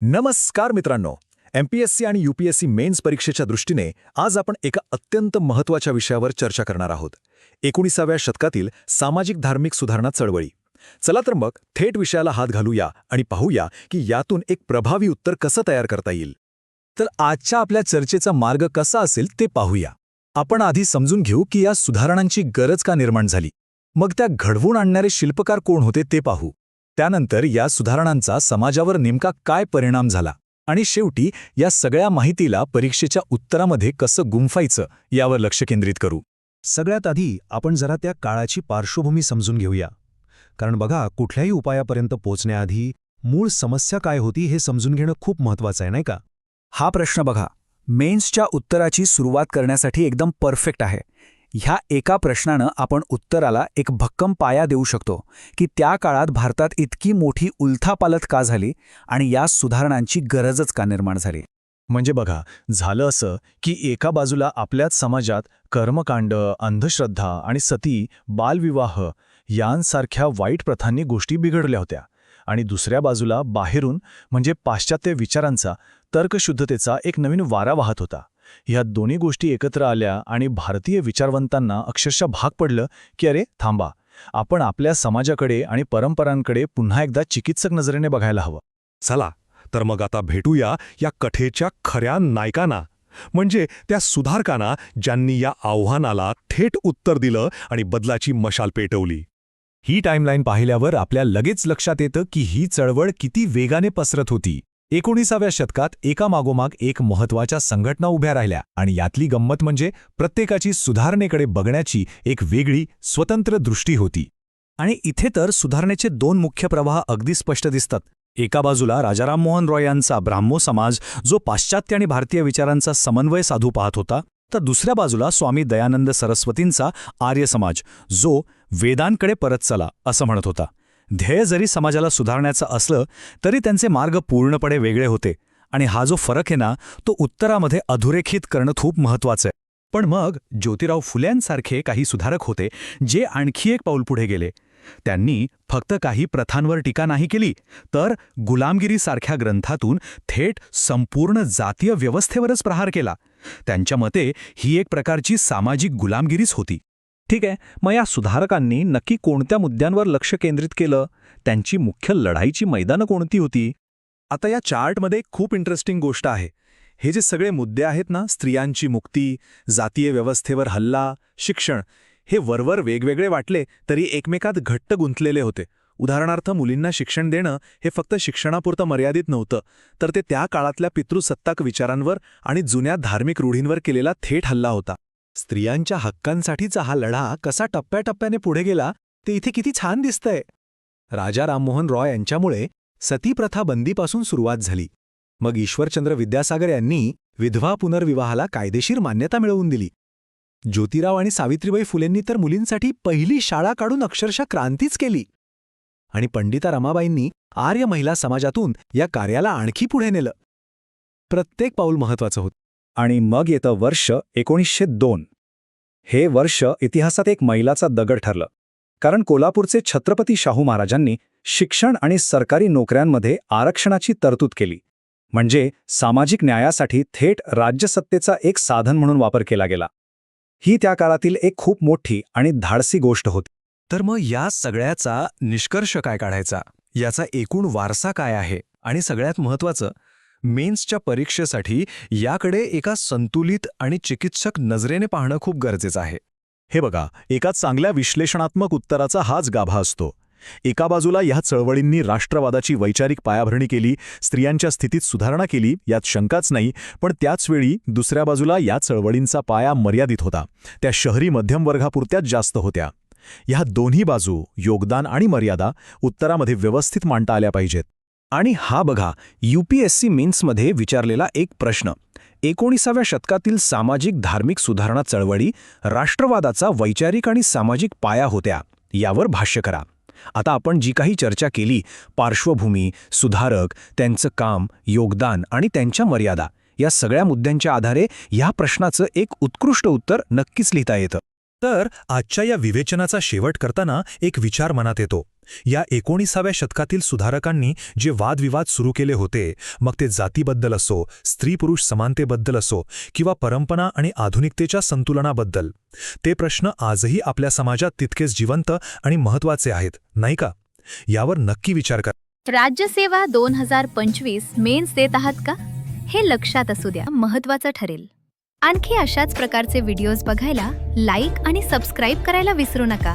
नमस्कार मित्रांनो एमपीएससी आणि यूपीएससी मेन्स परीक्षेच्या दृष्टीने आज आपण एका अत्यंत महत्त्वाच्या विषयावर चर्चा करणार आहोत. एकोणीसाव्या शतकातील सामाजिक धार्मिक सुधारणा चळवळी. चला तर मग थेट विषयाला हात घालूया आणि पाहूया की यातून एक प्रभावी उत्तर कसं तयार करता येईल. तर आजच्या आपल्या चर्चेचा मार्ग कसा असेल ते पाहूया. आपण आधी समजून घेऊ की या सुधारणांची गरज का निर्माण झाली. मग त्या घडवून आणणारे शिल्पकार कोण होते ते पाहू. त्यानंतर या सुधारणांचा समाजावर नेमका काय परिणाम झाला आणि शेवटी या सगळ्या माहितीला परीक्षेच्या उत्तरामध्ये कसं गुंफायचं यावर लक्ष केंद्रित करू. सगळ्यात आधी आपण जरा त्या काळाची पार्श्वभूमी समजून घेऊया. कारण बघा कुठल्याही उपायापर्यंत पोचण्याआधी मूळ समस्या काय होती हे समजून घेणं खूप महत्वाचं आहे नाही का? हा प्रश्न बघा. मेन्सच्या उत्तराची सुरुवात करण्यासाठी एकदम परफेक्ट आहे. ह्या एका प्रश्नानं आपण उत्तराला एक भक्कम पाया देऊ शकतो की त्या काळात भारतात इतकी मोठी उलथापालथ का झाली आणि या सुधारणांची गरजच का निर्माण झाली? म्हणजे बघा झालं असं की एका बाजूला आपल्याच समाजात कर्मकांड अंधश्रद्धा आणि सती बालविवाह यांसारख्या वाईट प्रथांनी गोष्टी बिघडल्या होत्या. आणि दुसऱ्या बाजूला बाहेरून म्हणजे पाश्चात्य विचारांचा तर्कशुद्धतेचा एक नवीन वारा वाहत होता. ह्या दोन्ही गोष्टी एकत्र आल्या आणि भारतीय विचारवंतांना अक्षरशः भाग पडलं की अरे थांबा. आपण आपल्या समाजाकडे आणि परंपरांकडे पुन्हा एकदा चिकित्सक नजरेने बघायला हवं. चला तर मग आता भेटूया या कथेच्या खऱ्या नायकांना. म्हणजे त्या सुधारकांना ज्यांनी या आव्हानाला थेट उत्तर दिलं आणि बदलाची मशाल पेटवली. ही टाईमलाईन पाहिल्यावर आपल्या लगेच लक्षात येतं की ही चळवळ किती वेगाने पसरत होती. एकोणीसाव्या शतकात एकामागोमाग एक महत्त्वाच्या संघटना उभ्या राहिल्या आणि यातली गंमत म्हणजे प्रत्येकाची सुधारणेकडे बघण्याची एक वेगळी स्वतंत्र दृष्टी होती. आणि इथे तर सुधारणेचे दोन मुख्य प्रवाह अगदी स्पष्ट दिसतात. एका बाजूला राजाराम मोहन रॉय यांचा ब्राह्मो समाज जो पाश्चात्य आणि भारतीय विचारांचा समन्वय साधू पाहत होता तर दुसऱ्या बाजूला स्वामी दयानंद सरस्वतींचा आर्य समाज जो वेदांकडे परत चला असं म्हणत होता. ध्येय जरी समाजाला सुधारण्याचं असलं तरी त्यांचे मार्ग पूर्णपणे वेगळे होते. आणि हा जो फरक आहे ना तो उत्तरामध्ये अधोरेखित करणं खूप महत्वाचं आहे. पण मग ज्योतिराव फुल्यांसारखे काही सुधारक होते जे आणखी एक पाऊल पुढे गेले. त्यांनी फक्त काही प्रथांवर टीका नाही केली तर गुलामगिरीसारख्या ग्रंथातून थेट संपूर्ण जातीय व्यवस्थेवरच प्रहार केला. त्यांच्या मते ही एक प्रकारची सामाजिक गुलामगिरीच होती. ठीक आहे मग या सुधारकांनी नक्की कोणत्या मुद्द्यांवर लक्ष केंद्रित केलं? त्यांची मुख्य लढाईची मैदानं कोणती होती? आता या चार्टमध्ये खूप इंटरेस्टिंग गोष्ट आहे. हे जे सगळे मुद्दे आहेत ना स्त्रियांची मुक्ती जातीय व्यवस्थेवर हल्ला शिक्षण हे वरवर वेगवेगळे वाटले तरी एकमेकात घट्ट गुंतलेले होते. उदाहरणार्थ मुलींना शिक्षण देणं हे फक्त शिक्षणापुरतं मर्यादित नव्हतं तर ते त्या काळातल्या पितृसत्ताक विचारांवर आणि जुन्या धार्मिक रूढींवर केलेला थेट हल्ला होता. स्त्रियांच्या हक्कांसाठीचा हा लढा कसा टप्प्याटप्प्याने पुढे गेला ते इथे किती छान दिसतंय. राजा राममोहन रॉय यांच्यामुळे सतीप्रथा बंदीपासून सुरुवात झाली. मग ईश्वरचंद्र विद्यासागर यांनी विधवा पुनर्विवाहाला कायदेशीर मान्यता मिळवून दिली. ज्योतिराव आणि सावित्रीबाई फुलेंनी तर मुलींसाठी पहिली शाळा काढून अक्षरशः क्रांतीच केली. आणि पंडिता रमाबाईंनी आर्य महिला समाजातून या कार्याला आणखी पुढे नेलं. प्रत्येक पाऊल महत्वाचं होतं. आणि मग येतं वर्ष एकोणीसशे दोन. हे वर्ष इतिहासात एक मैलाचा दगड ठरलं. कारण कोल्हापूरचे छत्रपती शाहू महाराजांनी शिक्षण आणि सरकारी नोकऱ्यांमध्ये आरक्षणाची तरतूद केली. म्हणजे सामाजिक न्यायासाठी थेट राज्यसत्तेचा एक साधन म्हणून वापर केला गेला. ही त्या काळातील एक खूप मोठी आणि धाडसी गोष्ट होती. तर मग या सगळ्याचा निष्कर्ष काय काढायचा? याचा एकूण वारसा काय आहे? आणि सगळ्यात महत्वाचं मेन्सच्या परीक्षेसाठी याकडे एका संतुलित आणि चिकित्सक नजरेने पाहणं खूप गरजेचं आहे. हे बघा एका चांगल्या विश्लेषणात्मक उत्तराचा हाच गाभा असतो. एका बाजूला ह्या चळवळींनी राष्ट्रवादाची वैचारिक पायाभरणी केली स्त्रियांच्या स्थितीत सुधारणा केली यात शंकाच नाही पण त्याचवेळी दुसऱ्या बाजूला या चळवळींचा पाया मर्यादित होता. त्या शहरी मध्यमवर्गापुरत्याच जास्त होत्या. ह्या दोन्ही बाजू योगदान आणि मर्यादा उत्तरामध्ये व्यवस्थित मांडता आल्या पाहिजेत. आणि हा बघा यूपीएससी मेन्समध्ये विचारलेला एक प्रश्न. एकोणीसाव्या शतकातील सामाजिक धार्मिक सुधारणा चळवळी राष्ट्रवादाचा वैचारिक आणि सामाजिक पाया होत्या यावर भाष्य करा. आता आपण जी काही चर्चा केली पार्श्वभूमी सुधारक त्यांचं काम योगदान आणि त्यांच्या मर्यादा या सगळ्या मुद्द्यांच्या आधारे या प्रश्नाचं एक उत्कृष्ट उत्तर नक्कीच लिहिता येतं. तर आजच्या या विवेचनाचा शेवट करताना एक विचार मनात येतो. या एकोणीसाव्या शतकातील सुधारकांनी जे वादविवाद सुरू केले होते मग ते जातीबद्दल असो स्त्री पुरुष समानतेबद्दल असो किंवा परंपरा आणि आधुनिकतेच्या संतुलनाबद्दल ते प्रश्न आजही आपल्या समाजात तितकेच जिवंत आणि महत्त्वाचे आहेत नाही का? यावर नक्की विचार करा. राज्यसेवा दोन हजार पंचवीस मेन्स देत आहात का? हे लक्षात असू द्या महत्वाचं ठरेल. आणखी अशाच प्रकारचे व्हिडिओज बघायला लाईक आणि सबस्क्राईब करायला विसरू नका.